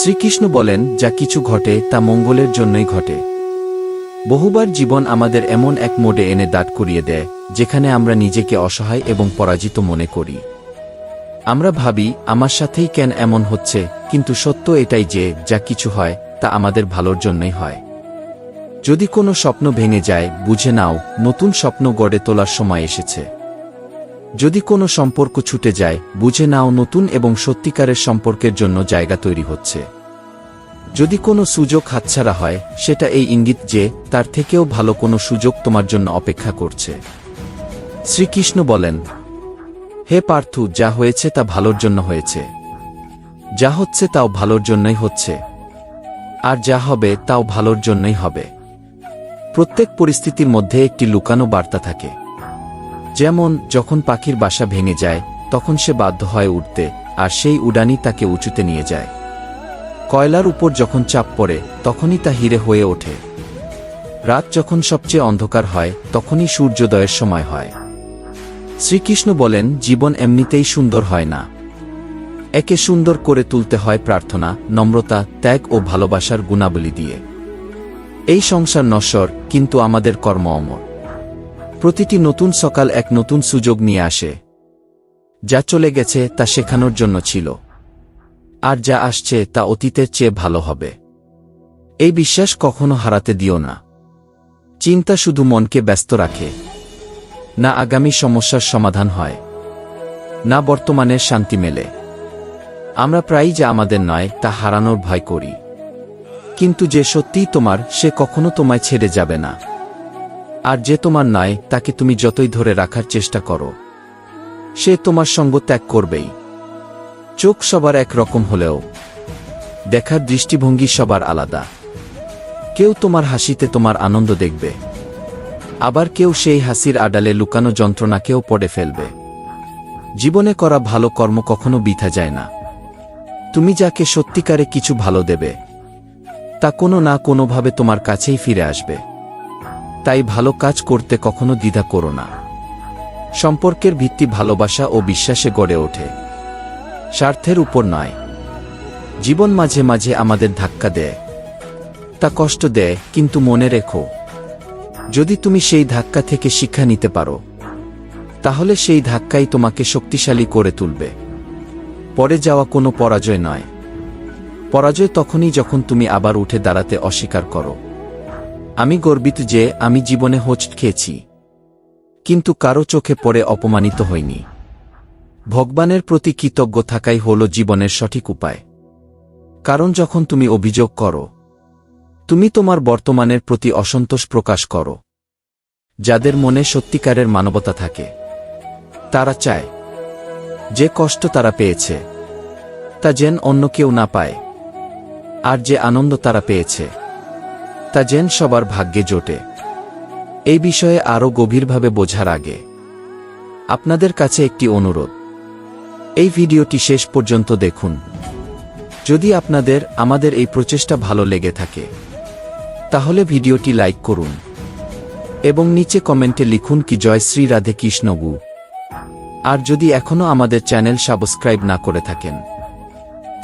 শ্রীকৃষ্ণ বলেন, যা কিছু ঘটে, তা মঙ্গলের জন্যই ঘটে। বহুবার জীবন আমাদের এমন এক মোডে এনে দাঁড় করিয়ে দেয়, যেখানে আমরা নিজেকে অসহায় এবং পরাজিত মনে করি। আমরা ভাবি, আমার সাথেই কেন এমন হচ্ছে, কিন্তু সত্য এটাই যে, যা কিছু হয়, তা আমাদের ভালোর জন্যই হয়। যদি কোনো স্বপ্ন ভেঙে যায়, বুঝে নাও, নতুন স্বপ্ন গড়ে তোলার সময় এসেছে। যদি কোনো সম্পর্ক ছুটে যায়, বুঝে নাও নতুন এবং সত্যিকারের সম্পর্কের জন্য জায়গা তৈরি হচ্ছে। যদি কোনো সুযোগ হাতছাড়া হয়, সেটা এই ইঙ্গিত যে, তার থেকেও ভালো কোনো সুযোগ তোমার জন্য অপেক্ষা করছে। শ্রীকৃষ্ণ বলেন, হে পার্থু, যা হয়েছে তা ভালোর জন্য হয়েছে। যা হচ্ছে তাও ভালোর জন্যই হচ্ছে। আর যা হবে তাও ভালোর জন্যই হবে। প্রত্যেক পরিস্থিতির মধ্যে একটি লুকানো বার্তা থাকে। যেমন, যখন পাখির বাসা ভেঙে যায়, তখন সে বাধ্য হয় উঠতে আর সেই উডানি তাকে উঁচুতে নিয়ে যায়। কয়লার উপর যখন চাপ পড়ে, তখনই তা হিরে হয়ে ওঠে। রাত যখন সবচেয়ে অন্ধকার হয়, তখনই সূর্যোদয়ের সময় হয়। শ্রীকৃষ্ণ বলেন, জীবন এমনিতেই সুন্দর হয় না। একে সুন্দর করে তুলতে হয় প্রার্থনা, নম্রতা, ত্যাগ ও ভালোবাসার গুণাবলী দিয়ে। এই সংসার নশ্বর, কিন্তু আমাদের কর্ম অমর। প্রতিটি নতুন সকাল এক নতুন সুযোগ নিয়ে আসে। যা চলে গেছে তা শেখানোর জন্য ছিল। আর যা আসছে তা অতীতের চেয়ে ভালো হবে। এই বিশ্বাস কখনো হারাতে দিও না। চিন্তা শুধু মনকে ব্যস্ত রাখে। না আগামী সমস্যার সমাধান হয়। না বর্তমানের শান্তি মেলে। আমরা প্রায়ই যা আমাদের নয় তা হারানোর ভয় করি। কিন্তু যে সত্যিই তোমার, সে কখনো তোমায় ছেড়ে যাবে না। আর যে তোমার নয় তাকে তুমি যতই ধরে রাখার চেষ্টা করো। সে তোমার সঙ্গ ত্যাগ করবেই। চোখ সবার এক রকম হলেও, দেখার দৃষ্টিভঙ্গি সবার আলাদা। কেউ তোমার হাসিতে তোমার আনন্দ দেখবে। আবার কেউ সেই হাসির আডালে লুকানো যন্ত্রণাকেও পড়ে ফেলবে। জীবনে করা ভালো কর্ম কখনো বিথা যায় না। তুমি যাকে সত্যিকারে কিছু ভালো দেবে, তা কোনো না কোনোভাবে তোমার কাছেই ফিরে আসবে। তাই ভালো কাজ করতে কখনো দ্বিধা করো না। সম্পর্কের ভিত্তি ভালোবাসা ও বিশ্বাসে গড়ে ওঠে। স্বার্থের উপর নয়। জীবন মাঝে মাঝে আমাদের ধাক্কা দেয়। তা কষ্ট দেয়, কিন্তু মনে রেখো, যদি তুমি সেই ধাক্কা থেকে শিক্ষা নিতে পারো, তাহলে সেই ধাক্কাই তোমাকে শক্তিশালী করে তুলবে। পরে যাওয়া কোনো পরাজয় নয়। পরাজয় তখনই যখন তুমি আবার উঠে দাঁড়াতে অস্বীকার করো। আমি গর্বিত যে আমি জীবনে হোঁচট খেয়েছি। কিন্তু কারও চোখে পড়ে অপমানিত হইনি ভগবানের প্রতি কৃতজ্ঞ থাকাই হল জীবনের সঠিক উপায়। কারণ যখন তুমি অভিযোগ করো, তুমি তোমার বর্তমানের প্রতি অসন্তোষ প্রকাশ করো। যাদের মনে সত্যিকারের মানবতা থাকে, তারা চায়, যে কষ্ট তারা পেয়েছে, তা যেন অন্য কেউ না পায়, আর যে আনন্দ তারা পেয়েছে। তা যেন সবার ভাগ্যে জোটে। এই বিষয়ে আরও গভীরভাবে বোঝার আগে আপনাদের কাছে একটি অনুরোধ। এই ভিডিওটি শেষ পর্যন্ত দেখুন। যদি আপনাদের আমাদের এই প্রচেষ্টা ভালো লেগে থাকে, তাহলে ভিডিওটি লাইক করুন এবং নিচে কমেন্টে লিখুন কি জয় শ্রী রাধে কৃষ্ণবু আর যদি এখনও আমাদের চ্যানেল সাবস্ক্রাইব না করে থাকেন,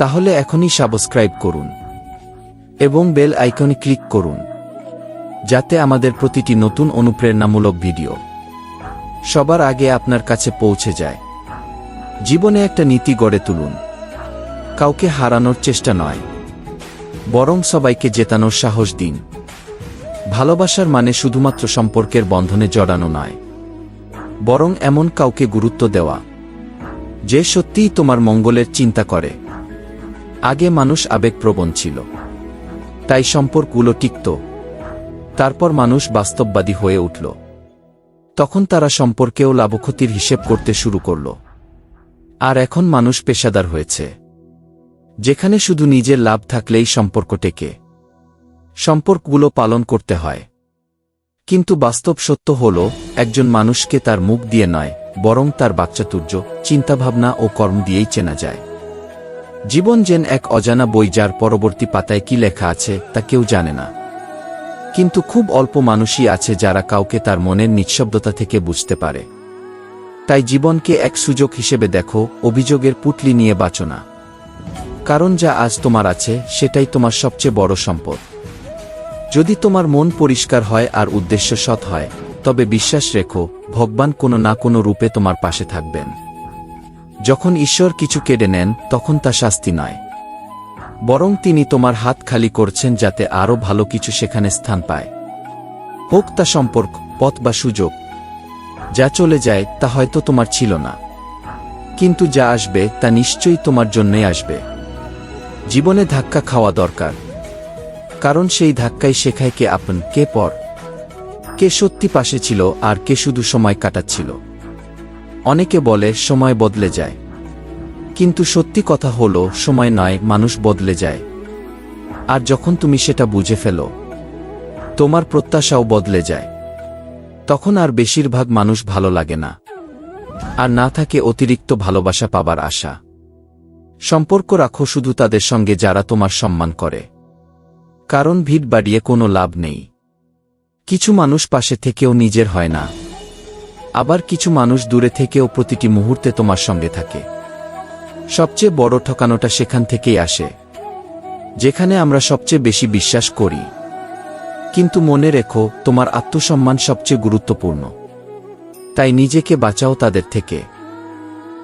তাহলে এখনই সাবস্ক্রাইব করুন। এবং বেল আইকনে ক্লিক করুন, যাতে আমাদের প্রতিটি নতুন অনুপ্রেরণামূলক ভিডিও সবার আগে আপনার কাছে পৌঁছে যায়। জীবনে একটা নীতি গড়ে তুলুন, কাউকে হারানোর চেষ্টা নয়, বরং সবাইকে জেতানোর সাহস দিন। ভালোবাসার মানে শুধুমাত্র সম্পর্কের বন্ধনে জড়ানো নয়, বরং এমন কাউকে গুরুত্ব দেওয়া, যে সত্যিই তোমার মঙ্গলের চিন্তা করে। আগে মানুষ আবেগপ্রবণ ছিল। তাই সম্পর্কগুলো টিকত। তারপর মানুষ বাস্তববাদী হয়ে উঠল। তখন তারা সম্পর্কেও লাভক্ষতির হিসেব করতে শুরু করল। আর এখন মানুষ পেশাদার হয়েছে। যেখানে শুধু নিজের লাভ থাকলেই সম্পর্ক টেকে। সম্পর্কগুলো পালন করতে হয়। কিন্তু বাস্তব সত্য হল, একজন মানুষকে তার মুখ দিয়ে নয়, বরং তার বাচ্চাতুর্য চিন্তাভাবনা ও কর্ম দিয়েই চেনা যায়। জীবন যেন এক অজানা বই যার পরবর্তী পাতায় কি লেখা আছে, তা কেউ জানে না। কিন্তু খুব অল্প মানুষই আছে যারা কাউকে তার মনের নিঃশব্দতা থেকে বুঝতে পারে। তাই জীবনকে এক সুযোগ হিসেবে দেখো, অভিযোগের পুটলি নিয়ে বাঁচো না। কারণ যা আজ তোমার আছে, সেটাই তোমার সবচেয়ে বড় সম্পদ। যদি তোমার মন পরিষ্কার হয় আর উদ্দেশ্য সৎ হয়, তবে বিশ্বাস রেখো, ভগবান কোনো না কোনো রূপে তোমার পাশে থাকবেন। যখন ঈশ্বর কিছু কেড়ে নেন, তখন তা শাস্তি নয়। বরং তিনি তোমার হাত খালি করছেন যাতে আরও ভালো কিছু সেখানে স্থান পায়। হোক তা সম্পর্ক, পথ বা সুযোগ। যা চলে যায়, তা হয়তো তোমার ছিল না। কিন্তু যা আসবে, তা নিশ্চয়ই তোমার জন্যই আসবে। জীবনে ধাক্কা খাওয়া দরকার। কারণ সেই ধাক্কাই শেখায় কে আপন, কে পর। কে সত্যি পাশে ছিল, আর কে শুধু সময় কাটাচ্ছিল। অনেকে বলে, সময় বদলে যায়। কিন্তু সত্যি কথা হলো, সময় নয়, মানুষ বদলে যায়। আর যখন তুমি সেটা বুঝে ফেলো, তোমার প্রত্যাশাও বদলে যায়। তখন আর বেশিরভাগ মানুষ ভালো লাগে না। আর না থাকে অতিরিক্ত ভালোবাসা পাবার আশা। সম্পর্ক রাখো শুধু তাদের সঙ্গে যারা তোমার সম্মান করে। কারণ ভিড় বাড়িয়ে কোনো লাভ নেই। কিছু মানুষ পাশে থেকেও নিজের হয় না। আবার কিছু মানুষ দূরে থেকেও প্রতিটি মুহূর্তে তোমার সঙ্গে থাকে। সবচেয়ে বড় ঠকানোটা সেখান থেকেই আসে, যেখানে আমরা সবচেয়ে বেশি বিশ্বাস করি। কিন্তু মনে রেখো, তোমার আত্মসম্মান সবচেয়ে গুরুত্বপূর্ণ। তাই নিজেকে বাঁচাও তাদের থেকে।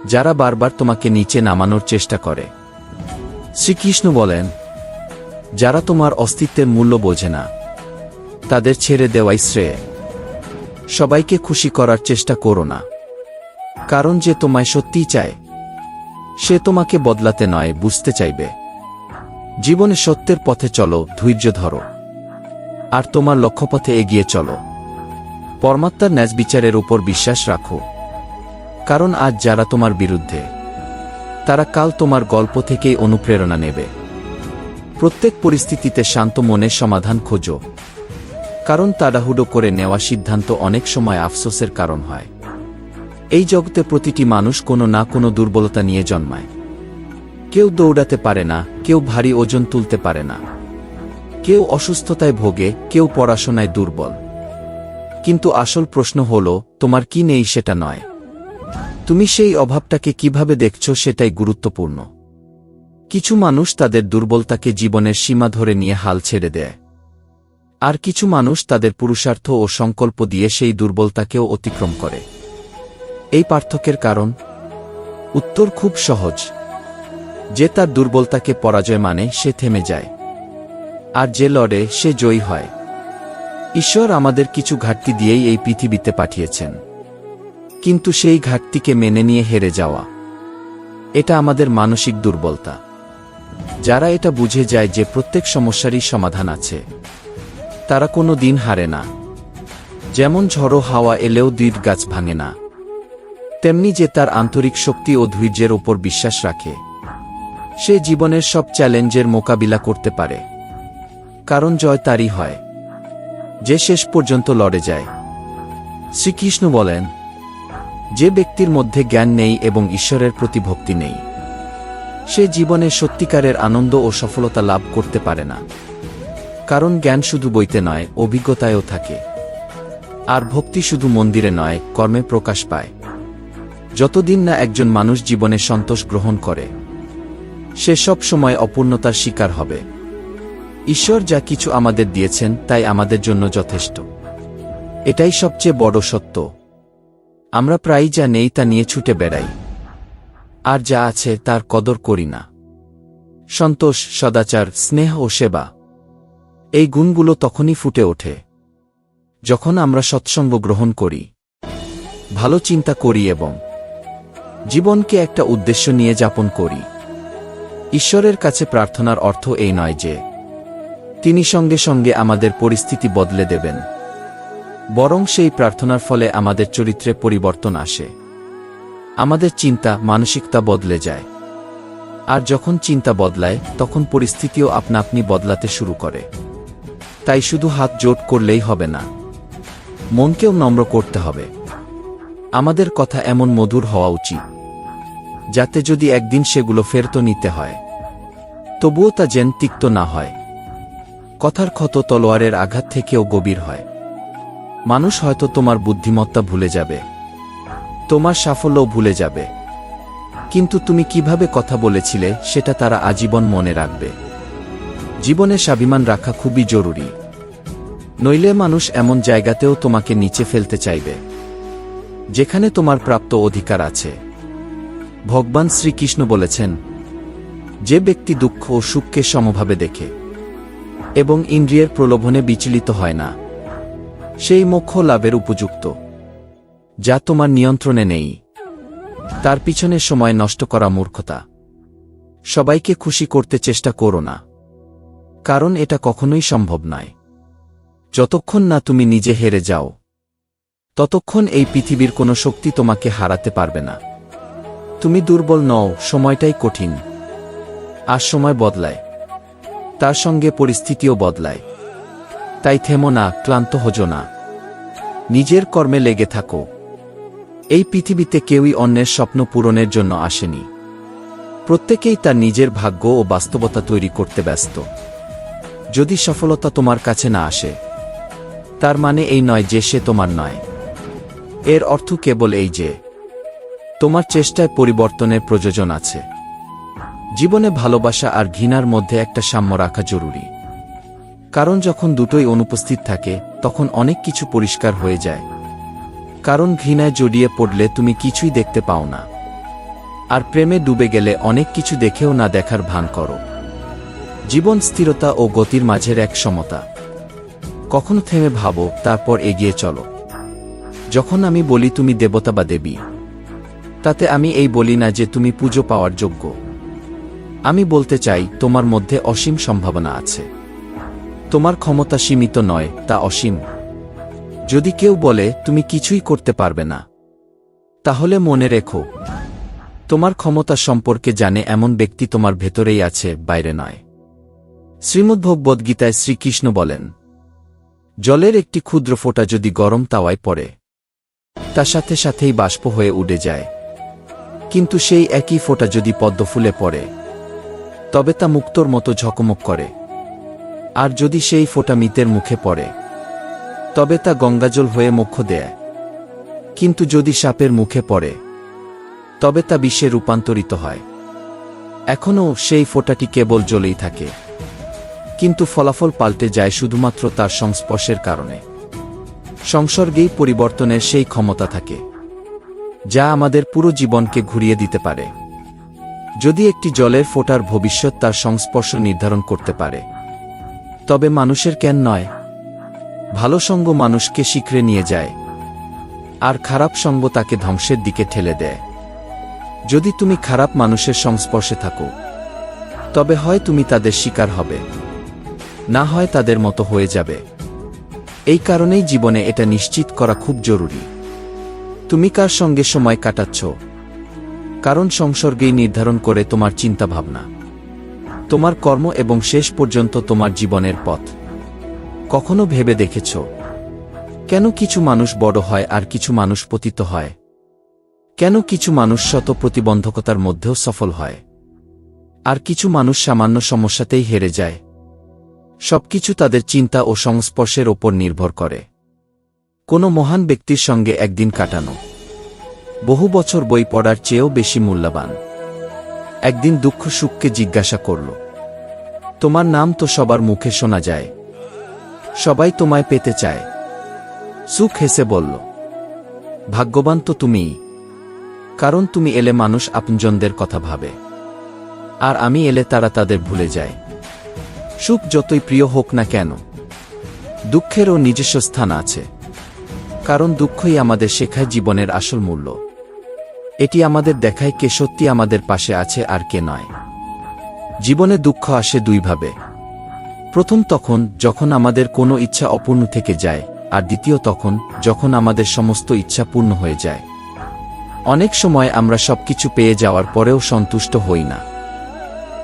যারা বারবার তোমাকে নিচে নামানোর চেষ্টা করে। শ্রীকৃষ্ণ বলেন, যারা তোমার অস্তিত্বের মূল্য বোঝে না, তাদের ছেড়ে দেওয়াই শ্রেয়। সবাইকে খুশি করার চেষ্টা করো না। কারণ যে তোমায় সত্যিই চায়, সে তোমাকে বদলাতে নয়, বুঝতে চাইবে। জীবনে সত্যের পথে চলো, ধৈর্য ধরো। আর তোমার লক্ষ্যপথে এগিয়ে চলো। পরমাত্মার ন্যাজ বিচারের উপর বিশ্বাস রাখো। কারণ আজ যারা তোমার বিরুদ্ধে, তারা কাল তোমার গল্প থেকেই অনুপ্রেরণা নেবে। প্রত্যেক পরিস্থিতিতে শান্ত মনে সমাধান খোঁজো। কারণ তাড়াহুড়ো করে নেওয়া সিদ্ধান্ত অনেক সময় আফসোসের কারণ হয়। এই জগতে প্রতিটি মানুষ কোনো না কোনো দুর্বলতা নিয়ে জন্মায়। কেউ দৌড়াতে পারে না, কেউ ভারী ওজন তুলতে পারে না। কেউ অসুস্থতায় ভোগে, কেউ পড়াশোনায় দুর্বল। কিন্তু আসল প্রশ্ন হল, তোমার কি নেই সেটা নয়। তুমি সেই অভাবটাকে কীভাবে দেখছ সেটাই গুরুত্বপূর্ণ। কিছু মানুষ তাদের দুর্বলতাকে জীবনের সীমা ধরে নিয়ে হাল ছেড়ে দেয়। আর কিছু মানুষ তাদের পুরুষার্থ ও সংকল্প দিয়ে সেই দুর্বলতাকেও অতিক্রম করে। এই পার্থক্যের কারণ? উত্তর খুব সহজ। যে তার দুর্বলতাকে পরাজয় মানে সে থেমে যায়। আর যে লড়ে, সে জয়ী হয়। ঈশ্বর আমাদের কিছু ঘাটতি দিয়েই এই পৃথিবীতে পাঠিয়েছেন। কিন্তু সেই ঘাটতিকে মেনে নিয়ে হেরে যাওয়া। এটা আমাদের মানসিক দুর্বলতা। যারা এটা বুঝে যায় যে প্রত্যেক সমস্যারই সমাধান আছে। তারা কোনো দিন হারে না। যেমন ঝড়ো হাওয়া এলেও দ্বীপ গাছ ভাঙে না। তেমনি যে তার আন্তরিক শক্তি ও ধৈর্যের ওপর বিশ্বাস রাখে, সে জীবনের সব চ্যালেঞ্জের মোকাবিলা করতে পারে। কারণ জয় তারই হয়, যে শেষ পর্যন্ত লড়ে যায়। শ্রীকৃষ্ণ বলেন, যে ব্যক্তির মধ্যে জ্ঞান নেই এবং ঈশ্বরের প্রতি ভক্তি নেই, সে জীবনে সত্যিকারের আনন্দ ও সফলতা লাভ করতে পারে না। কারণ জ্ঞান শুধু বইতে নয়, অভিজ্ঞতায়ও থাকে। আর ভক্তি শুধু মন্দিরে নয়, কর্মে প্রকাশ পায়। যতদিন না একজন মানুষ জীবনে সন্তোষ গ্রহণ করে, সে সব সময় অপূর্ণতার শিকার হবে। ঈশ্বর যা কিছু আমাদের দিয়েছেন, তাই আমাদের জন্য যথেষ্ট। এটাই সবচেয়ে বড় সত্য। আমরা প্রায়ই যা নেই তা নিয়ে ছুটে বেড়াই। আর যা আছে তার কদর করি না। সন্তোষ, সদাচার, স্নেহ ও সেবা। এই গুণগুলো তখনই ফুটে ওঠে। যখন আমরা সৎসঙ্গ গ্রহণ করি, ভালো চিন্তা করি এবং জীবনকে একটা উদ্দেশ্য নিয়ে যাপন করি, ঈশ্বরের কাছে প্রার্থনার অর্থ এই নয় যে তিনি সঙ্গে সঙ্গে আমাদের পরিস্থিতি বদলে দেবেন, বরং সেই প্রার্থনার ফলে আমাদের চরিত্রে পরিবর্তন আসে। আমাদের চিন্তা, মানসিকতা বদলে যায়। আর যখন চিন্তা বদলায়, তখন পরিস্থিতিও আপনা আপনি বদলাতে শুরু করে। তাই শুধু হাত জোট করলেই হবে না। মনকেও নম্র করতে হবে। আমাদের কথা এমন মধুর হওয়া উচিত, যাতে যদি একদিন সেগুলো ফেরত নিতে হয়, তবুও তা যেন তিক্ত না হয়। কথার ক্ষত তলোয়ারের আঘাত থেকেও গভীর হয়। মানুষ হয়তো তোমার বুদ্ধিমত্তা ভুলে যাবে, তোমার সাফল্যও ভুলে যাবে। কিন্তু তুমি কীভাবে কথা বলেছিলে, সেটা তারা আজীবন মনে রাখবে। জীবনে স্বাভিমান রাখা খুবই জরুরি। নইলে মানুষ এমন জায়গাতেও তোমাকে নিচে ফেলতে চাইবে, যেখানে তোমার প্রাপ্ত অধিকার আছে। ভগবান শ্রীকৃষ্ণ বলেছেন, যে ব্যক্তি দুঃখ ও সুখকে সমভাবে দেখে এবং ইন্দ্রিয়ের প্রলোভনে বিচলিত হয় না, সেই মোক্ষ লাভের উপযুক্ত, যা তোমার নিয়ন্ত্রণে নেই। তার পিছনে সময় নষ্ট করা মূর্খতা। সবাইকে খুশি করতে চেষ্টা করো না। কারণ এটা কখনোই সম্ভব নয়। যতক্ষণ না তুমি নিজে হেরে যাও, ততক্ষণ এই পৃথিবীর কোনো শক্তি তোমাকে হারাতে পারবে না। তুমি দুর্বল নও, সময়টাই কঠিন। আর সময় বদলায়। তার সঙ্গে পরিস্থিতিও বদলায়। তাই থেমো না, ক্লান্ত হজো না। নিজের কর্মে লেগে থাকো। এই পৃথিবীতে কেউই অন্যের স্বপ্ন পূরণের জন্য আসেনি। প্রত্যেকেই তার নিজের ভাগ্য ও বাস্তবতা তৈরি করতে ব্যস্ত। যদি সফলতা তোমার কাছে না আসে, তার মানে এই নয় যে সে তোমার নয়। এর অর্থ কেবল এই যে, তোমার চেষ্টায় পরিবর্তনের প্রয়োজন আছে। জীবনে ভালোবাসা আর ঘৃণার মধ্যে একটা সাম্য রাখা জরুরি। কারণ যখন দুটোই অনুপস্থিত থাকে, তখন অনেক কিছু পরিষ্কার হয়ে যায়। কারণ ঘৃণায় জড়িয়ে পড়লে তুমি কিছুই দেখতে পাও না। আর প্রেমে ডুবে গেলে অনেক কিছু দেখেও না দেখার ভান করো। জীবন স্থিরতা ও গতির মাঝের এক সমতা। কখনো থেমে ভাবো, তারপর এগিয়ে চলো। যখন আমি বলি, তুমি দেবতা বা দেবী, তাতে আমি এই বলি না যে তুমি পুজো পাওয়ার যোগ্য। আমি বলতে চাই, তোমার মধ্যে অসীম সম্ভাবনা আছে। তোমার ক্ষমতা সীমিত নয়, তা অসীম। যদি কেউ বলে, তুমি কিছুই করতে পারবে না, তাহলে মনে রেখো, তোমার ক্ষমতা সম্পর্কে জানে এমন ব্যক্তি তোমার ভেতরেই আছে, বাইরে নয়। শ্রীমদ্ভগবদ্গীতায় শ্রীকৃষ্ণ বলেন, জলের একটি ক্ষুদ্র ফোঁটা যদি গরম তাওয়ায় পড়ে তার সাথে সাথেই বাষ্প হয়ে উড়ে যায়। কিন্তু সেই একই ফোঁটা যদি পদ্মফুলে পড়ে, তবে তা মুক্তর মতো ঝকমক করে। আর যদি সেই ফোঁটা মিতের মুখে পড়ে, তবে তা গঙ্গাজল হয়ে মুখ্য দেয়। কিন্তু যদি সাপের মুখে পড়ে, তবে তা বিশ্বে রূপান্তরিত হয়। এখনও সেই ফোঁটাটি কেবল জ্বলেই থাকে। কিন্তু ফলাফল পাল্টে যায় শুধুমাত্র তার সংস্পর্শের কারণে। সংসর্গেই পরিবর্তনের সেই ক্ষমতা থাকে, যা আমাদের পুরো জীবনকে ঘুরিয়ে দিতে পারে। যদি একটি জলের ফোটার ভবিষ্যৎ তার সংস্পর্শ নির্ধারণ করতে পারে, তবে মানুষের কেন নয়। ভালো সঙ্গ মানুষকে শিখরে নিয়ে যায়, আর খারাপ সঙ্গ তাকে ধ্বংসের দিকে ঠেলে দেয়। যদি তুমি খারাপ মানুষের সংস্পর্শে থাকো, তবে হয় তুমি তাদের শিকার হবে। না হয় তাদের মতো হয়ে যাবে। এই কারণেই জীবনে এটা নিশ্চিত করা খুব জরুরি। তুমি কার সঙ্গে সময় কাটাচ্ছ? কারণ সংসর্গেই নির্ধারণ করে তোমার চিন্তাভাবনা। তোমার কর্ম এবং শেষ পর্যন্ত তোমার জীবনের পথ। কখনো ভেবে দেখেছ? কেন কিছু মানুষ বড় হয় আর কিছু মানুষ পতিত হয়? কেন কিছু মানুষ শত প্রতিবন্ধকতার মধ্যেও সফল হয়? আর কিছু মানুষ সামান্য সমস্যাতেই হেরে যায়। সবকিছু তাদের চিন্তা ও সংস্পর্শের ওপর নির্ভর করে। কোনো মহান ব্যক্তির সঙ্গে একদিন কাটানো। বহু বছর বই পড়ার চেয়েও বেশি মূল্যবান। একদিন দুঃখ সুখকে জিজ্ঞাসা করল, তোমার নাম তো সবার মুখে শোনা যায়। সবাই তোমায় পেতে চায়। সুখ হেসে বলল, ভাগ্যবান তো তুমিই, কারণ তুমি এলে মানুষ আপনজনদের কথা ভাবে, আর আমি এলে তারা তাদের ভুলে যায়। সুখ যতই প্রিয় হোক না কেন, দুঃখেরও নিজস্ব স্থান আছে, কারণ দুঃখই আমাদের শেখায় জীবনের আসল মূল্য। এটি আমাদের দেখায় কে সত্যি আমাদের পাশে আছে আর কে নয়। জীবনে দুঃখ আসে দুইভাবে। প্রথম তখন যখন আমাদের কোনো ইচ্ছা অপূর্ণ থেকে যায়, আর দ্বিতীয় তখন যখন আমাদের সমস্ত ইচ্ছা পূর্ণ হয়ে যায়। অনেক সময় আমরা সবকিছু পেয়ে যাওয়ার পরেও সন্তুষ্ট হই না।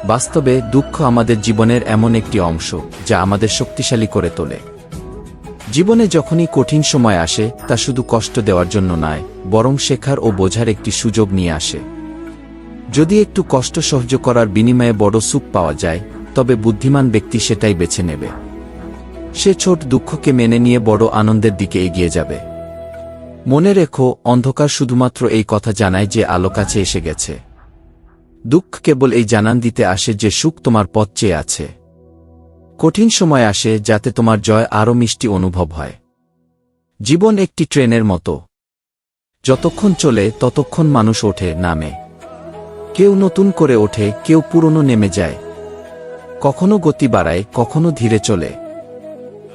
বাস্তবে দুঃখ আমাদের জীবনের এমন একটি অংশ, যা আমাদের শক্তিশালী করে তোলে। জীবনে যখনই কঠিন সময় আসে, তা শুধু কষ্ট দেওয়ার জন্য নয়, বরং শেখার ও বোঝার একটি সুযোগ নিয়ে আসে। যদি একটু কষ্ট সহ্য করার বিনিময়ে বড় সুখ পাওয়া যায়, তবে বুদ্ধিমান ব্যক্তি সেটাই বেছে নেবে। সে ছোট দুঃখকে মেনে নিয়ে বড় আনন্দের দিকে এগিয়ে যাবে। মনে রেখো, অন্ধকার শুধুমাত্র এই কথা জানায় যে আলো কাছে এসে গেছে। দুঃখ কেবল এই জানান দিতে আসে যে সুখ তোমার পথ চেয়ে আছে। কঠিন সময় আসে যাতে তোমার জয় আরও মিষ্টি অনুভব হয়। জীবন একটি ট্রেনের মতো। যতক্ষণ চলে, ততক্ষণ মানুষ ওঠে, নামে। কেউ নতুন করে ওঠে, কেউ পুরনো নেমে যায়। কখনো গতি বাড়ায়, কখনো ধীরে চলে।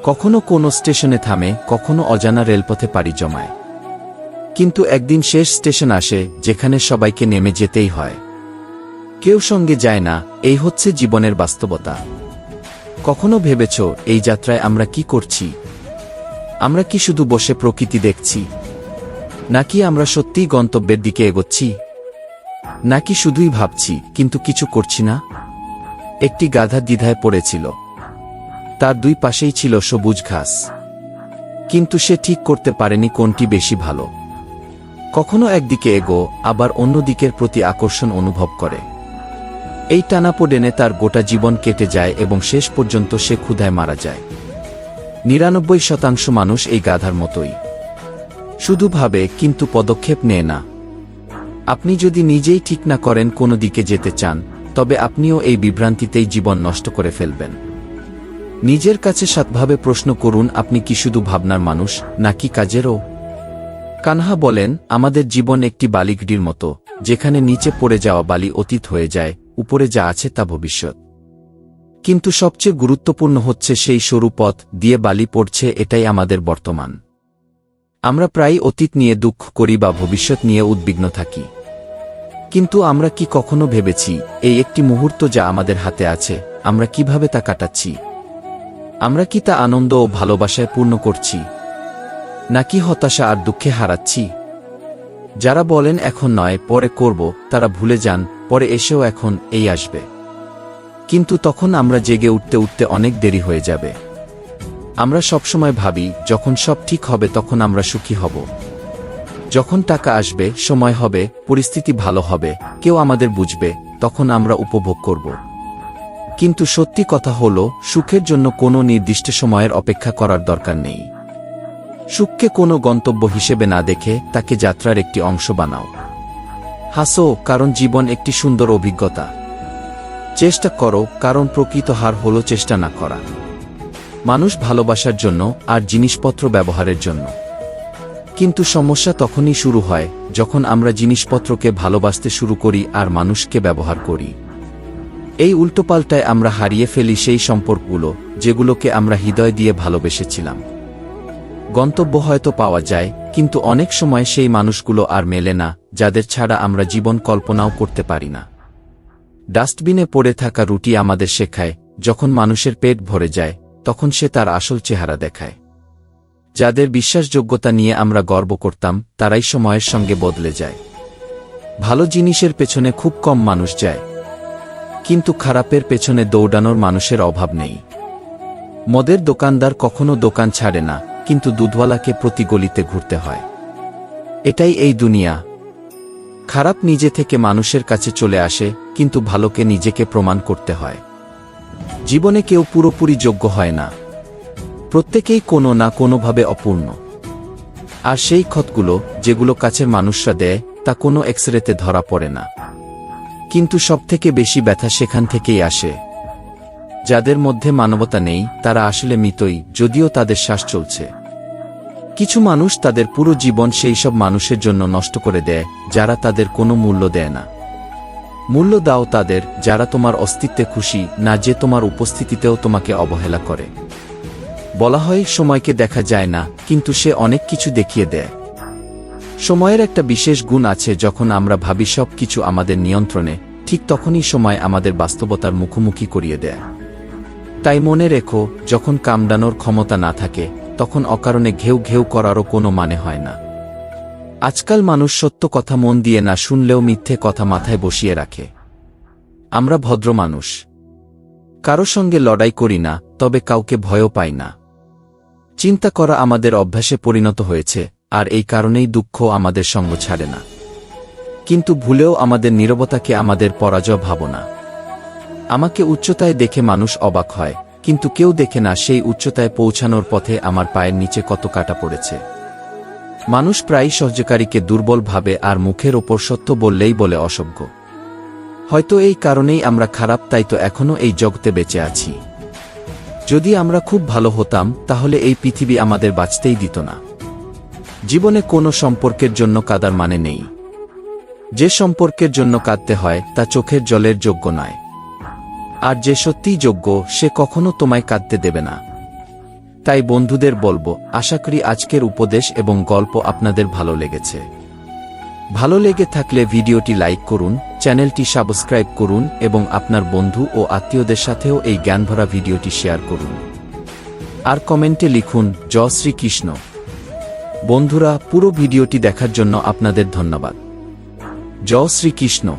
কখনো কোনো স্টেশনে থামে, কখনো অজানা রেলপথে পাড়ি জমায়। কিন্তু একদিন শেষ স্টেশন আসে, যেখানে সবাইকে নেমে যেতেই হয়। কেউ সঙ্গে যায় না, এই হচ্ছে জীবনের বাস্তবতা। কখনো ভেবেছ, এই যাত্রায় আমরা কি করছি? আমরা কি শুধু বসে প্রকৃতি দেখছি? নাকি আমরা সত্যিই গন্তব্যের দিকে এগোচ্ছি? নাকি শুধুই ভাবছি, কিন্তু কিছু করছি না? একটি গাধা দ্বিধায় পড়েছিল। তার দুই পাশেই ছিল সবুজ ঘাস। কিন্তু সে ঠিক করতে পারেনি কোনটি বেশি ভালো। কখনো একদিকে এগো, আবার অন্য দিকের প্রতি আকর্ষণ অনুভব করে। এই টানাপোডেনে তার গোটা জীবন কেটে যায় এবং শেষ পর্যন্ত সে ক্ষুধায় মারা যায়। নিরানব্বই শতাংশ মানুষ এই গাধার মতোই। শুধু ভাবে, কিন্তু পদক্ষেপ নেয় না। আপনি যদি নিজেই ঠিক না করেন কোনো দিকে যেতে চান, তবে আপনিও এই বিভ্রান্তিতেই জীবন নষ্ট করে ফেলবেন। নিজের কাছে সৎভাবে প্রশ্ন করুন, আপনি কি শুধু ভাবনার মানুষ, নাকি কাজেরও? কানহা বলেন, আমাদের জীবন একটি বালিগডির মতো, যেখানে নিচে পড়ে যাওয়া বালি অতীত হয়ে যায় উপরে যা আছে তা ভবিষ্যৎ। কিন্তু সবচেয়ে গুরুত্বপূর্ণ হচ্ছে সেই সরু পথ দিয়ে বালি পড়ছে এটাই আমাদের বর্তমান। আমরা প্রায় অতীত নিয়ে দুঃখ করি বা ভবিষ্যৎ নিয়ে উদ্বিগ্ন থাকি। কিন্তু আমরা কি কখনো ভেবেছি, এই একটি মুহূর্ত যা আমাদের হাতে আছে, আমরা কীভাবে তা কাটাচ্ছি? আমরা কি তা আনন্দ ও ভালোবাসায় পূর্ণ করছি? নাকি হতাশা আর দুঃখে হারাচ্ছি? যারা বলেন এখন নয়, পরে করব, তারা ভুলে যান পরে এসেও এখন এই আসবে। কিন্তু তখন আমরা জেগে উঠতে উঠতে অনেক দেরি হয়ে যাবে। আমরা সবসময় ভাবি, যখন সব ঠিক হবে তখন আমরা সুখী হব। যখন টাকা আসবে, সময় হবে, পরিস্থিতি ভালো হবে, কেউ আমাদের বুঝবে, তখন আমরা উপভোগ করব। কিন্তু সত্যি কথা হল, সুখের জন্য কোনো নির্দিষ্ট সময়ের অপেক্ষা করার দরকার নেই। সুখকে কোনো গন্তব্য হিসেবে না দেখে তাকে যাত্রার একটি অংশ বানাও। হাসো, কারণ জীবন একটি সুন্দর অভিজ্ঞতা। চেষ্টা করো, কারণ প্রকৃত হার হল চেষ্টা না করা। মানুষ ভালোবাসার জন্য আর জিনিসপত্র ব্যবহারের জন্য। কিন্তু সমস্যা তখনই শুরু হয়, যখন আমরা জিনিসপত্রকে ভালোবাসতে শুরু করি আর মানুষকে ব্যবহার করি। এই উল্টোপাল্টায় আমরা হারিয়ে ফেলি সেই সম্পর্কগুলো, যেগুলোকে আমরা হৃদয় দিয়ে ভালোবেসেছিলাম। গন্তব্য হয়তো পাওয়া যায়, কিন্তু অনেক সময় সেই মানুষগুলো আর মেলে না, যাদের ছাড়া আমরা জীবন কল্পনাও করতে পারি না। ডাস্টবিনে পড়ে থাকা রুটি আমাদের শেখায়, যখন মানুষের পেট ভরে যায়, তখন সে তার আসল চেহারা দেখায়। যাদের বিশ্বাসযোগ্যতা নিয়ে আমরা গর্ব করতাম, তারাই সময়ের সঙ্গে বদলে যায়। ভালো জিনিসের পেছনে খুব কম মানুষ যায়। কিন্তু খারাপের পেছনে দৌড়ানোর মানুষের অভাব নেই। মদের দোকানদার কখনো দোকান ছাড়ে না কিন্তু দুধওয়ালাকে প্রতি গলিতে ঘুরতে হয়। এটাই এই দুনিয়া। খারাপ নিজে থেকে মানুষের কাছে চলে আসে, কিন্তু ভালোকে নিজেকে প্রমাণ করতে হয়। জীবনে কেউ পুরোপুরি যোগ্য হয় না। প্রত্যেকেই কোনো না কোনোভাবে অপূর্ণ। আর সেই ক্ষতগুলো যেগুলো কাছের মানুষরা দেয়, তা কোনো এক্সরেতে ধরা পড়ে না। কিন্তু সবথেকে বেশি ব্যথা সেখান থেকেই আসে। যাদের মধ্যে মানবতা নেই, তারা আসলে মৃতই, যদিও তাদের শ্বাস চলছে। কিছু মানুষ তাদের পুরো জীবন সেই সব মানুষের জন্য নষ্ট করে দেয়, যারা তাদের কোনো মূল্য দেয় না। মূল্য দাও তাদের, যারা তোমার অস্তিত্বে খুশি, না যে তোমার উপস্থিতিতেও তোমাকে অবহেলা করে। বলা হয়, সময়কে দেখা যায় না, কিন্তু সে অনেক কিছু দেখিয়ে দেয়। সময়ের একটা বিশেষ গুণ আছে, যখন আমরা ভাবি সব কিছু আমাদের নিয়ন্ত্রণে, ঠিক তখনই সময় আমাদের বাস্তবতার মুখোমুখি করিয়ে দেয়। তাই মনে রেখো, যখন কামড়ানোর ক্ষমতা না থাকে তখন অকারণে ঘেউ ঘেউ করারও কোনো মানে হয় না। আজকাল মানুষ সত্য কথা মন দিয়ে না শুনলেও মিথ্যে কথা মাথায় বসিয়ে রাখে। আমরা ভদ্র মানুষ। কারও সঙ্গে লড়াই করি না, তবে কাউকে ভয়ও পাই না। চিন্তা করা আমাদের অভ্যাসে পরিণত হয়েছে, আর এই কারণেই দুঃখ আমাদের সঙ্গ ছাড়ে না। কিন্তু ভুলেও আমাদের নীরবতাকে আমাদের পরাজয় ভাবনা। আমাকে উচ্চতায় দেখে মানুষ অবাক হয় কিন্তু কেউ দেখে না সেই উচ্চতায় পৌঁছানোর পথে আমার পায়ের নিচে কত কাটা পড়েছে। মানুষ প্রায়ই সহ্যকারীকে দুর্বল ভাবে আর মুখের ওপর সত্য বললেই বলে অসভ্য। হয়তো এই কারণেই আমরা খারাপ, তাই তো এখনও এই জগতে বেঁচে আছি। যদি আমরা খুব ভালো হতাম, তাহলে এই পৃথিবী আমাদের বাঁচতেই দিত না। জীবনে কোনো সম্পর্কের জন্য কাদার মানে নেই। যে সম্পর্কের জন্য কাঁদতে হয়, তা চোখের জলের যোগ্য নয়। আর যে সত্যিই যোগ্য, সে কখনো তোমায় কাঁদতে দেবে না। তাই বন্ধুদের বলব, আশা করি আজকের উপদেশ এবং গল্প আপনাদের ভালো লেগেছে। ভালো লেগে থাকলে ভিডিওটি লাইক করুন, চ্যানেলটি সাবস্ক্রাইব করুন এবং আপনার বন্ধু ও আত্মীয়দের সাথেও এই জ্ঞানভরা ভিডিওটি শেয়ার করুন। আর কমেন্টে লিখুন জ শ্রীকৃষ্ণ। বন্ধুরা, পুরো ভিডিওটি দেখার জন্য আপনাদের ধন্যবাদ। জ শ্রীকৃষ্ণ।